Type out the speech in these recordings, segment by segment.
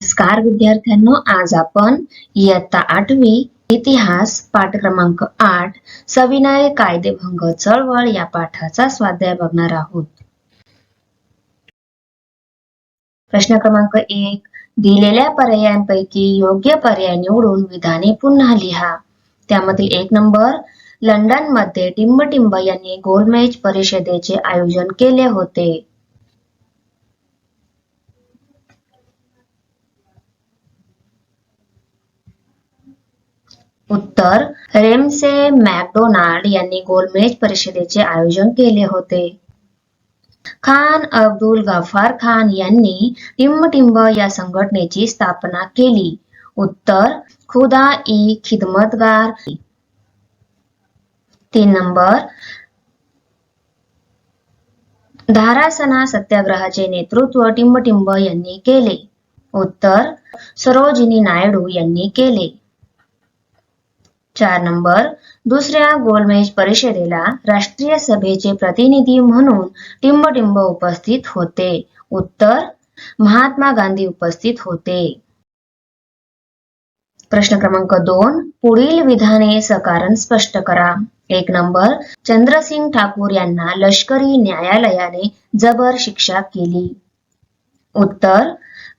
नमस्कार विद्यार्थ्यांनो. आज आपण इयत्ता आठवी इतिहास पाठ क्रमांक आठ सविनय कायदेभंग चळवळ या पाठाचा स्वाध्याय बघणार आहोत. प्रश्न क्रमांक एक दिलेल्या पर्यायांपैकी योग्य पर्याय निवडून विधाने पुन्हा लिहा. त्यामधील एक नंबर लंडनमध्ये टिंबटिंब यांनी गोलमेज परिषदेचे आयोजन केले होते. उत्तर रेमसे मॅकडोनाल्ड यांनी गोलमेज परिषदेचे आयोजन केले होते. खान अब्दुल गफार खान यांनी टिंबटिंब या संघटनेची स्थापना केली. उत्तर खुदा ई खिदमतगार तीन नंबर धारासना सत्याग्रहाचे नेतृत्व टिंबटिंब यांनी केले. उत्तर सरोजिनी नायडू यांनी केले. चार नंबर. दुसऱ्या गोलमेज परिषदेला राष्ट्रीय सभेचे प्रतिनिधी म्हणून टिंबटिंब उपस्थित होते. उत्तर महात्मा गांधी उपस्थित होते. प्रश्न क्रमांक दोन पुढील विधाने सकारण स्पष्ट करा. एक नंबर चंद्रसिंग ठाकूर यांना लष्करी न्यायालयाने जबर शिक्षा केली. उत्तर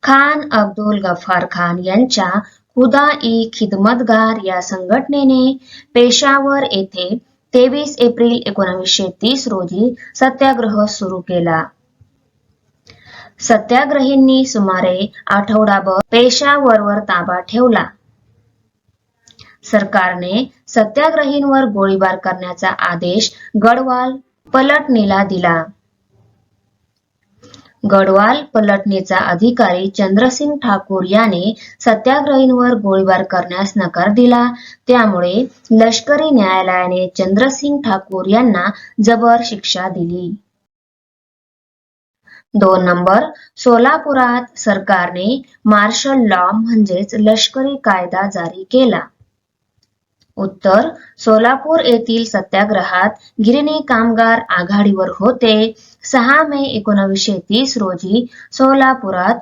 खान अब्दुल गफार खान यांच्या हुदा ई खिदमतगार या संघटनेने पेशावर येथे तेवीस एप्रिल एकोणीसशे तीस रोजी सत्याग्रह सुरू केला. सत्याग्रहींनी सुमारे आठवडाभर पेशावरवर ताबा ठेवला. सरकारने सत्याग्रहींवर गोळीबार करण्याचा आदेश गडवाल पलटणीला दिला. गडवाल पलटणीचा अधिकारी चंद्रसिंग ठाकूर याने सत्याग्रहींवर गोळीबार करण्यास नकार दिला. त्यामुळे लष्करी न्यायालयाने चंद्रसिंग ठाकूर यांना जबर शिक्षा दिली. दोन नंबर सोलापुरात सरकारने मार्शल लॉ म्हणजेच लष्करी कायदा जारी केला. उत्तर सोलापूर येथील सत्याग्रहात गिरणी कामगार आघाडीवर होते. सहा मे एकोणीसशे तीस रोजी सोलापुरात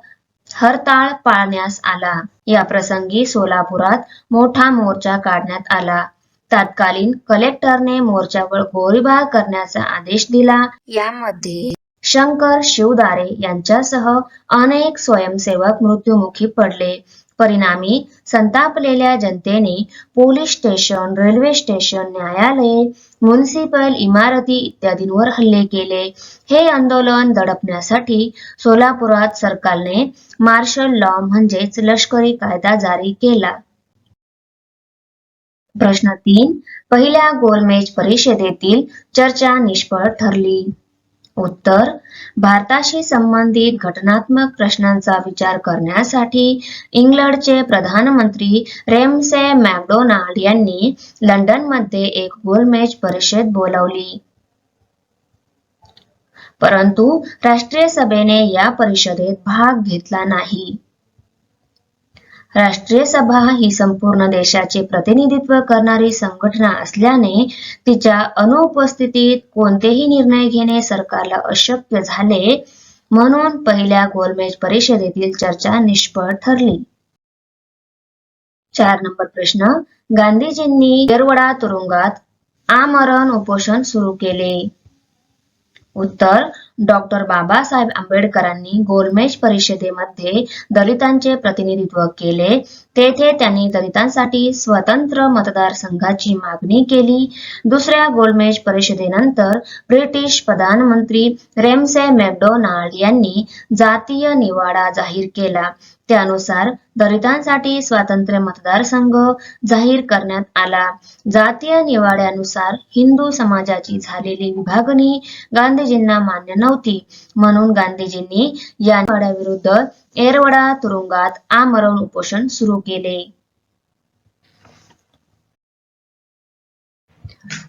हरताळ पाळण्यास आला. या प्रसंगी सोलापुरात मोठा मोर्चा काढण्यात आला. तत्कालीन कलेक्टरने मोर्चावर गोळीबार करण्याचा आदेश दिला. यामध्ये शंकर शिवदारे यांच्यासह अनेक स्वयंसेवक मृत्युमुखी पडले. परिणामी संतापलेल्या जनतेने पोलीस स्टेशन रेल्वे स्टेशन न्यायालये म्युनिसिपल इमारती इत्यादींवर हल्ले केले. हे आंदोलन दडपण्यासाठी सोलापुरात सरकारने मार्शल लॉ म्हणजेच लष्करी कायदा जारी केला. प्रश्न तीन. पहिल्या गोलमेज परिषदेतील चर्चा निष्फळ ठरली. उत्तर भारताशी संबंधित घटनात्मक प्रश्नांचा विचार करण्यासाठी इंग्लंडचे प्रधानमंत्री रेमसे मॅकडोनाल्ड यांनी लंडनमध्ये एक गोलमेज परिषद बोलावली. परंतु राष्ट्रीय सभेने या परिषदेत भाग घेतला नाही. राष्ट्रीय सभा ही संपूर्ण देशाचे प्रतिनिधित्व करणारी संघटना असल्याने तिच्या अनुपस्थितीत कोणतेही निर्णय घेणे सरकारला अशक्य झाले म्हणून पहिल्या गोलमेज परिषदेतील चर्चा निष्फळ ठरली. चार नंबर प्रश्न. गांधीजींनी येरवडा तुरुंगात आमरण उपोषण सुरू केले. उत्तर. डॉक्टर बाबासाहेब आंबेडकरांनी गोलमेज परिषदेमध्ये दलितांचे प्रतिनिधित्व केले. तेथे त्यांनी दलितांसाठी स्वतंत्र मतदारसंघाची मागणी केली. दुसऱ्या गोलमेज परिषदेनंतर ब्रिटिश प्रधानमंत्री रेमसे मॅकडोनाल्ड यांनी जातीय निवाडा जाहीर केला. त्यानुसार दलितांसाठी स्वातंत्र्य मतदारसंघ जाहीर करण्यात आला. जातीय निवाड्यानुसार हिंदू समाजाची झालेली विभागणी गांधीजींना मान्य नव्हती. म्हणून गांधीजींनी या निवाड्याविरुद्ध एरवडा तुरुंगात आमरण उपोषण सुरू केले.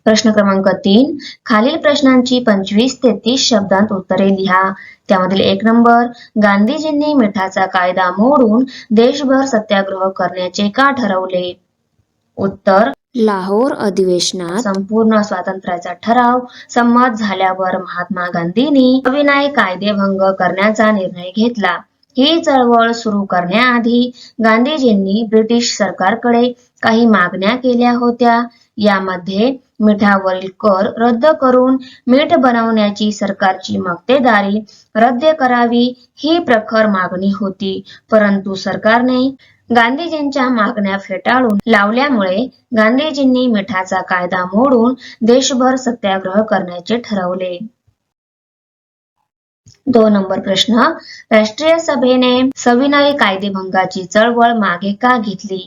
प्रश्न क्रमांक तीन. खालील प्रश्नांची पंचवीस ते तीस शब्दांत उत्तरे लिहा. त्यामधील एक नंबर. गांधीजींनी मिठाचा कायदा मोडून देशभर सत्याग्रह करण्याचे का ठरवले? उत्तर. लाहोर अधिवेशनात संपूर्ण स्वातंत्र्याचा ठराव संमत झाल्यावर महात्मा गांधींनी अविनय कायदेभंग करण्याचा निर्णय घेतला. ही चळवळ सुरू करण्याआधी गांधीजींनी ब्रिटिश सरकारकडे काही मागण्या केल्या होत्या. यामध्ये मिठावरील कर रद्द करून मीठ बनवण्याची सरकारची मक्तेदारी रद्द करावी ही प्रखर मागणी होती. परंतु सरकारने गांधीजींच्या मागण्या फेटाळून लावल्यामुळे गांधीजींनी मिठाचा कायदा मोडून देशभर सत्याग्रह करण्याचे ठरवले. दोन नंबर प्रश्न. राष्ट्रीय सभेने सविनय कायदेभंगाची चळवळ मागे का घेतली?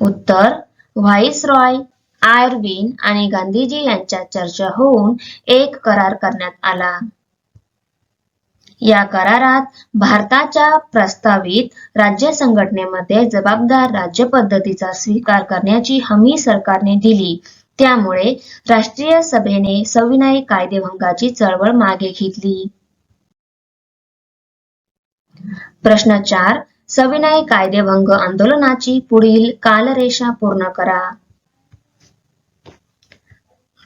उत्तर. व्हाईसरॉय आयर्विन आणि गांधीजी यांच्यात चर्चा होऊन एक करार करण्यात आला. या करारात भारताच्या प्रस्तावित राज्य संघटनेमध्ये जबाबदार राज्य पद्धतीचा स्वीकार करण्याची हमी सरकारने दिली. त्यामुळे राष्ट्रीय सभेने सविनय कायदेभंगाची चळवळ मागे घेतली. प्रश्न चार. सविनय कायदेभंग आंदोलनाची पुढील कालरेषा पूर्ण करा.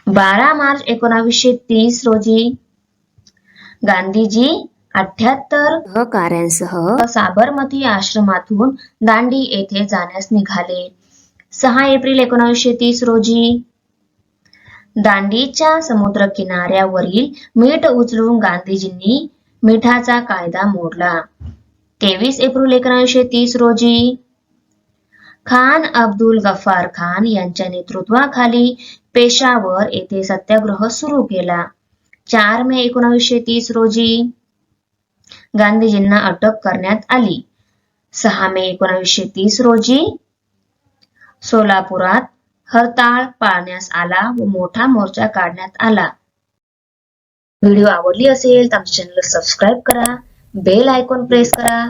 बारा मार्च एकोणावीसशे तीस रोजी गांधीजी अठ्याहत्तर सहकार्यांसह साबरमती आश्रमातून दांडी येथे जाण्यास निघाले. सहा एप्रिल एकोणावीसशे तीस रोजी दांडीच्या समुद्र किनाऱ्यावरील मीठ उचलून गांधीजींनी मिठाचा कायदा मोडला. तेवीस एप्रिल एकोणीसशे तीस रोजी खान अब्दुल गफ्फार खान यांच्या नेतृत्वाखाली पेशावर येथे सत्याग्रह सुरू केला. चार मे एकोणीसशे तीस रोजी गांधीजींना अटक करण्यात आली. सहा मे एकोणीसशे तीस रोजी सोलापुरात हरताळ पाळण्यास आला व मोठा मोर्चा काढण्यात आला. व्हिडिओ आवडली असेल तर आमच्या चॅनलला सबस्क्राईब करा बेल आयकॉन प्रेस करा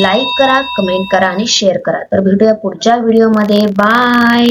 लाईक करा कमेंट करा आणि शेअर करा. तर भेटूया पुढच्या व्हिडिओमध्ये बाय